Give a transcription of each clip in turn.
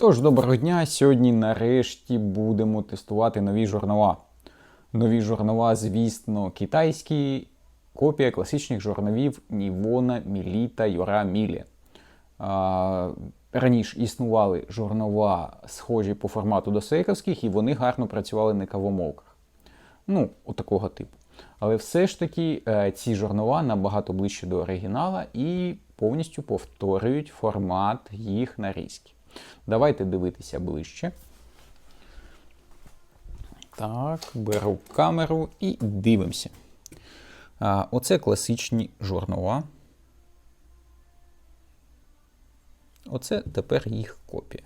Тож, доброго дня! Сьогодні нарешті будемо тестувати нові журнала. Нові журнала, звісно, китайські, копія класичних журналів Нівона, Міліта, Юра, Мілі. Раніше існували журнала, схожі по формату до сейковських, і вони гарно працювали на кавомолках. Ну, от такого типу. Але все ж таки е, ці журнала набагато ближче до оригінала і повністю повторюють формат їх нарізки. Давайте дивитися ближче. Так, беру камеру і дивимося. А, Оце класичні журнала. Оце тепер їх копія.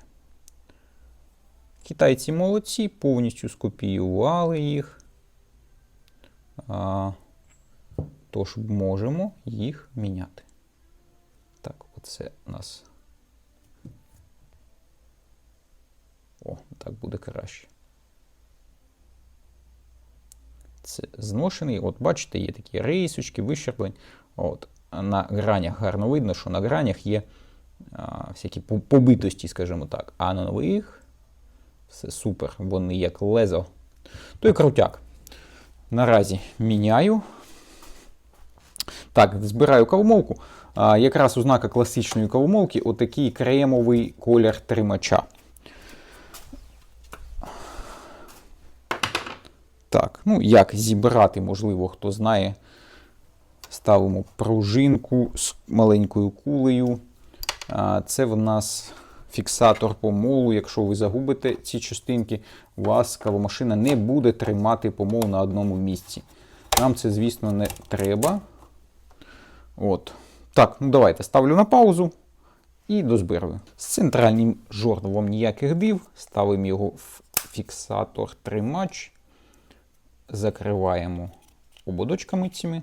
Китайці молодці, повністю скопіювали їх. А, Тож можемо їх міняти. Так, оце у нас. О, так буде краще. Це зношений. От бачите, є такі рейсочки, вищерблень. От, На гранях гарно видно, що на гранях є а, всякі побитості, скажімо так. А на нових все супер, вони як лезо. То і крутяк. Наразі міняю. Так, збираю кавомолку. Якраз ознака класичної кавомолки отакий кремовий колір тримача. Так, ну як зібрати, можливо, хто знає. Ставимо пружинку з маленькою кулею. Це в нас фіксатор помолу. Якщо ви загубите ці частинки, у вас кавомашина не буде тримати помол на одному місці. Нам це, звісно, не треба. От. Так, ну давайте ставлю на паузу і дозбираю. З центральним жорновом ніяких див. Ставимо його в фіксатор тримач. Закриваємо ободочками цими.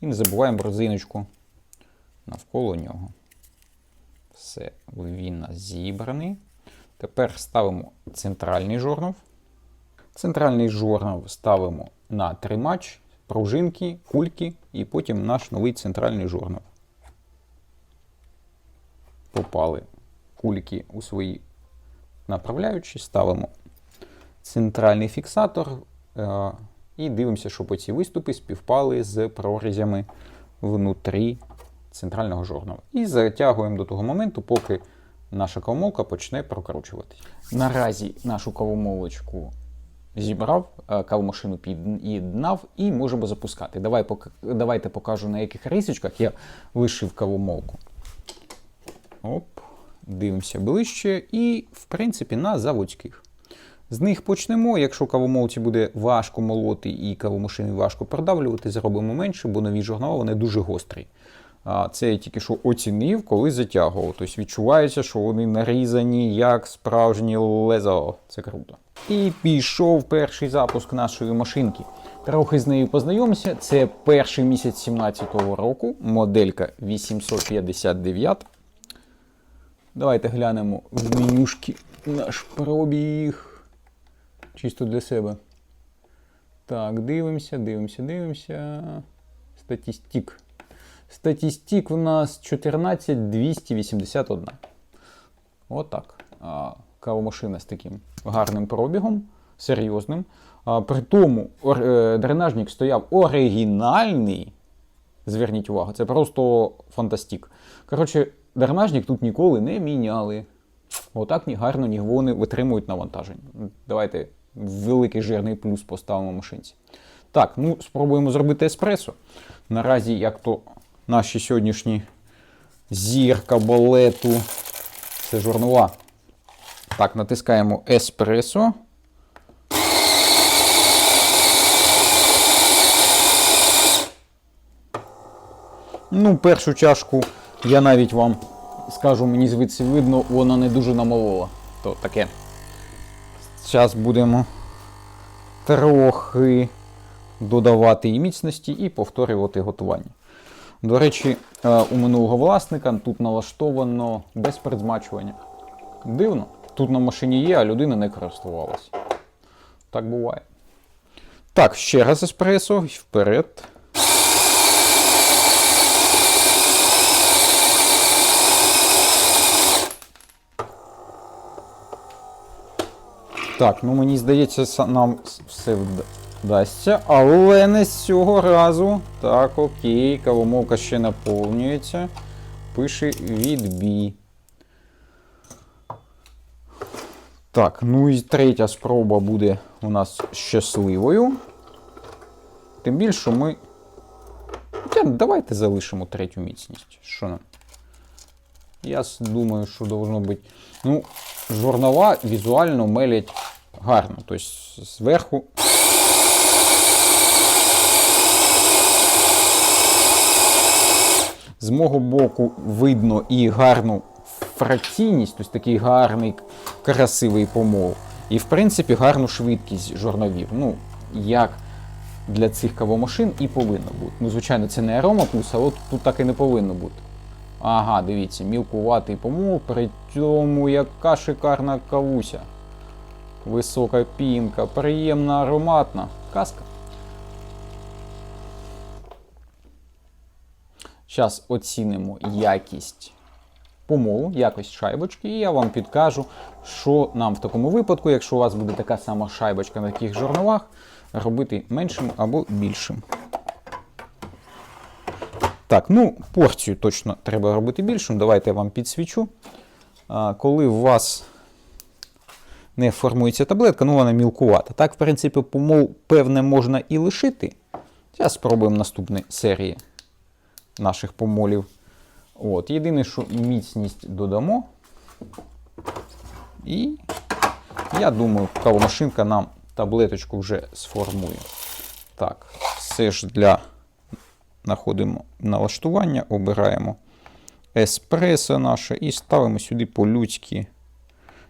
І не забуваємо резиночку навколо нього. Все, він зібраний. Тепер ставимо центральний жорнов. Центральний жорнов ставимо на тримач, пружинки, кульки і потім наш новий центральний жорнов. Попали кульки у свої направляючі, ставимо центральний фіксатор і дивимося, щоб оці виступи співпали з прорізями внутрі центрального жорнова. І затягуємо до того моменту, поки наша кавомолка почне прокручуватись. Наразі нашу кавомолочку зібрав, е, кавомашину під'єднав і можемо запускати. Давай, давайте покажу, на яких рисочках я лишив кавомолку. Оп, дивимося ближче. І, в принципі, на заводських. З них почнемо. Якщо кавомолці буде важко молоти і кавомашини важко продавлювати, зробимо менше, бо нові журнали вони дуже гострі. А Це я тільки що оцінив, коли затягував. Тобто відчувається, що вони нарізані як справжні лезо. Це круто. І пішов перший запуск нашої машинки. Трохи з нею познайомимося. Це перший місяць 17-го року, моделька 859. Давайте глянемо в менюшки наш пробіг. Чисто для себе. Так, дивимося, дивимося, дивимося. Статістик. Статістик у нас 14281. Отак. Кавомашина з таким гарним пробігом, серйозним. А, при тому е, дренажник стояв оригінальний. Зверніть увагу, це просто фантастик. Коротше, дренажник тут ніколи не міняли. Отак ні гарно ні вони витримують навантаження. Давайте великий жирний плюс поставимо машинці. Так, ну спробуємо зробити еспресо. Наразі, як то наші сьогоднішні зірка балету, це журнала. Так, натискаємо еспресо. Ну, першу чашку я навіть вам скажу, мені звідси видно, вона не дуже намолола. То таке. Зараз будемо трохи додавати і міцності і повторювати готування. До речі, е, у минулого власника тут налаштовано без предзмачування. Дивно. Тут на машині є, а людина не користувалась. Так буває. Так, ще раз еспресо і вперед. Так, ну мені здається, нам все вдасться, але не з цього разу. Так, окей, кавомовка ще наповнюється. Пише відбій. Так, ну і третя спроба буде у нас щасливою. Тим більше, ми. Давайте залишимо третю міцність. Що нам? Я думаю, що должно бути. Ну, журнала візуально мелять гарно. Тобто зверху. З мого боку видно і гарну фракційність, тобто такий гарний, красивий помол. І, в принципі, гарну швидкість журналів. Ну, як для цих кавомашин і повинно бути. Ну, звичайно, це не арома плюс, але тут так і не повинно бути. Ага, дивіться, мілкуватий помол, при цьому яка шикарна кавуся. Висока пінка, приємна, ароматна. Казка. Зараз оцінимо якість помолу, якість шайбочки, і я вам підкажу, що нам в такому випадку, якщо у вас буде така сама шайбочка на таких журналах, робити меншим або більшим. Так, ну, порцію точно треба робити більшим. Давайте я вам підсвічу. А, коли у вас не формується таблетка, ну вона мілкувата. Так, в принципі, помол, певне, можна і лишити. Зараз спробуємо наступні серії наших помолів. От, єдине, що міцність додамо. І я думаю, кавомашинка нам таблеточку вже сформує. Так, все ж для знаходимо налаштування, обираємо еспресо наше і ставимо сюди по-людськи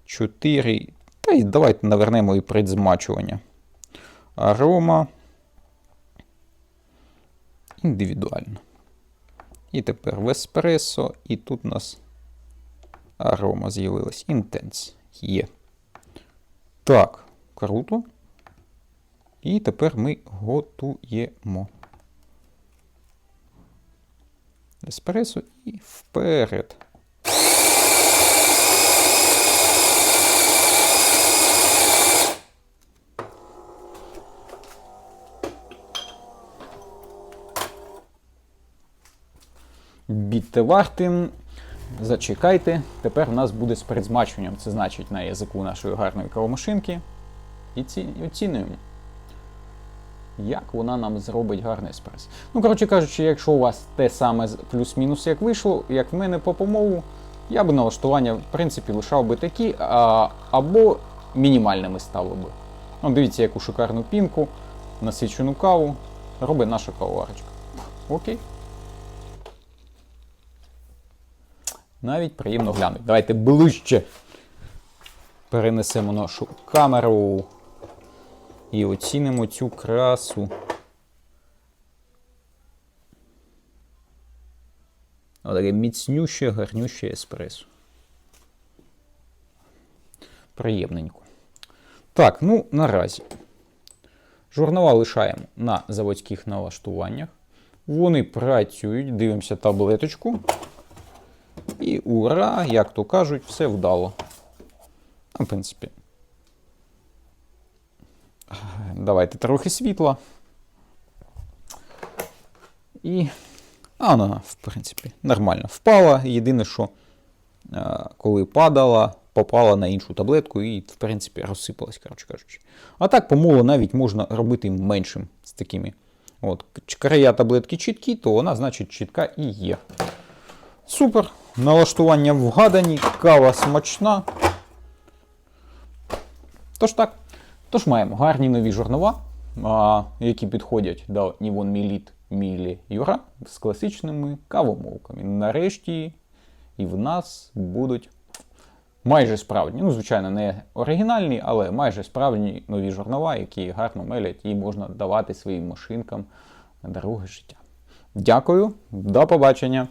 4. Та й давайте навернемо і предзмачування. Арома. Індивідуально. І тепер в еспресо, і тут у нас арома з'явилась. Інтенс. Є. Так, круто. І тепер ми готуємо. Еспресо і вперед. Бідте вартим. Зачекайте. Тепер у нас буде з передзмачуванням. Це значить на язику нашої гарної кавомашинки. І оцінюємо. Як вона нам зробить гарний еспрес. Ну, коротше кажучи, якщо у вас те саме плюс-мінус як вийшло, як в мене по помолу, я би налаштування, в принципі, лишав би такі, а, або мінімальними ставив би. Ну, дивіться, яку шикарну пінку, насичену каву робить наша кавоварочка. Окей. Навіть приємно глянути. Давайте ближче перенесемо нашу камеру і оцінимо цю красу. Отаке міцнюще, гарнюще еспресо. Приємненько. Так, ну наразі. Журнала лишаємо на заводських налаштуваннях. Вони працюють, дивимося таблеточку. І ура, як то кажуть, все вдало. Ну, в принципі. Давайте трохи світла. І. А, вона, в принципі, нормально впала. Єдине, що е, коли падала, попала на іншу таблетку і, в принципі, розсипалась, коротше кажучи. А так, помолу навіть можна робити меншим з такими. От, края таблетки чіткі, то вона, значить, чітка і є. Супер. Налаштування вгадані, кава смачна. Тож так. Тож маємо гарні нові журнала, які підходять до Nivon Milit Мілі Юра з класичними кавомовками. Нарешті і в нас будуть майже справжні. Ну, звичайно, не оригінальні, але майже справжні нові журнала, які гарно мелять і можна давати своїм машинкам на друге життя. Дякую, до побачення!